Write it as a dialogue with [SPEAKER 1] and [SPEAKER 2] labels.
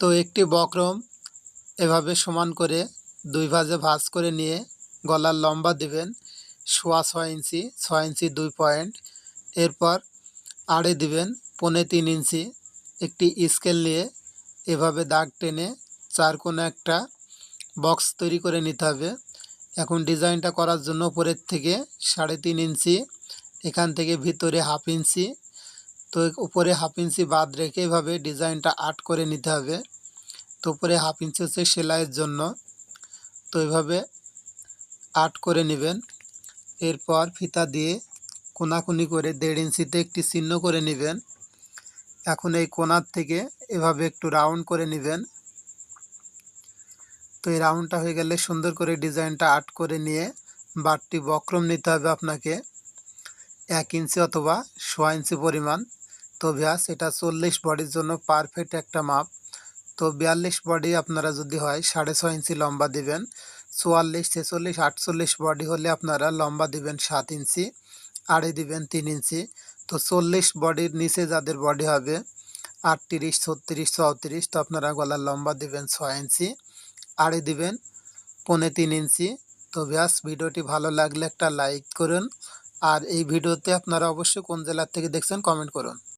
[SPEAKER 1] তো একটি বক্রম এভাবে সমান করে দুই ভাজে ভাঁজ করে নিয়ে গলার লম্বা দিবেন সোয়া ছয় ইঞ্চি ছয় ইঞ্চি দুই পয়েন্ট। এরপর আড়ে দিবেন পনে তিন ইঞ্চি। একটি স্কেল নিয়ে এভাবে দাগ টেনে চার কোনো একটা বক্স তৈরি করে নিতে হবে। এখন ডিজাইনটা করার জন্য উপরের থেকে সাড়ে তিন ইঞ্চি, এখান থেকে ভিতরে হাফ ইঞ্চি তো উপরে হাফ ইঞ্চি বাদ রেখে এভাবে ডিজাইনটা আর্ট করে নিতে হবে। তো উপরে হাফ ইঞ্চি হচ্ছে সেলাইয়ের জন্য। তো এভাবে আর্ট করে নেবেন। এরপর ফিতা দিয়ে কোনাকুনি করে দেড় ইঞ্চিতে একটি চিহ্ন করে নেবেন। এখন এই কোনার থেকে এভাবে একটু রাউন্ড করে নেবেন। তো এই রাউন্ডটা হয়ে গেলে সুন্দর করে ডিজাইনটা আর্ট করে নিয়ে বারটি বক্রম নিতে হবে আপনাকে। এক ইঞ্চি অথবা সোয়া ইঞ্চি পরিমাণ। তো ব্যাস এটা চল্লিশ বডির জন্য পারফেক্ট একটা মাপ। তো বিয়াল্লিশ বডি আপনারা যদি হয়, সাড়ে ছয় ইঞ্চি লম্বা দিবেন। চুয়াল্লিশ, ছেচল্লিশ, আটচল্লিশ বডি হলে আপনারা লম্বা দিবেন সাত ইঞ্চি, আড়ে দিবেন তিন ইঞ্চি। তো চল্লিশ বডির নিচে যাদের বডি হবে, আটত্রিশ, ছত্রিশ, চৌত্রিশ, তো আপনারা গলার লম্বা দিবেন ছয় ইঞ্চি, আড়ে দিবেন পনে তিন ইঞ্চি। তো ব্যাস ভিডিওটি ভালো লাগলে একটা লাইক করুন। আর এই ভিডিওতে আপনারা অবশ্যই কোন জেলার থেকে দেখছেন, কমেন্ট করুন।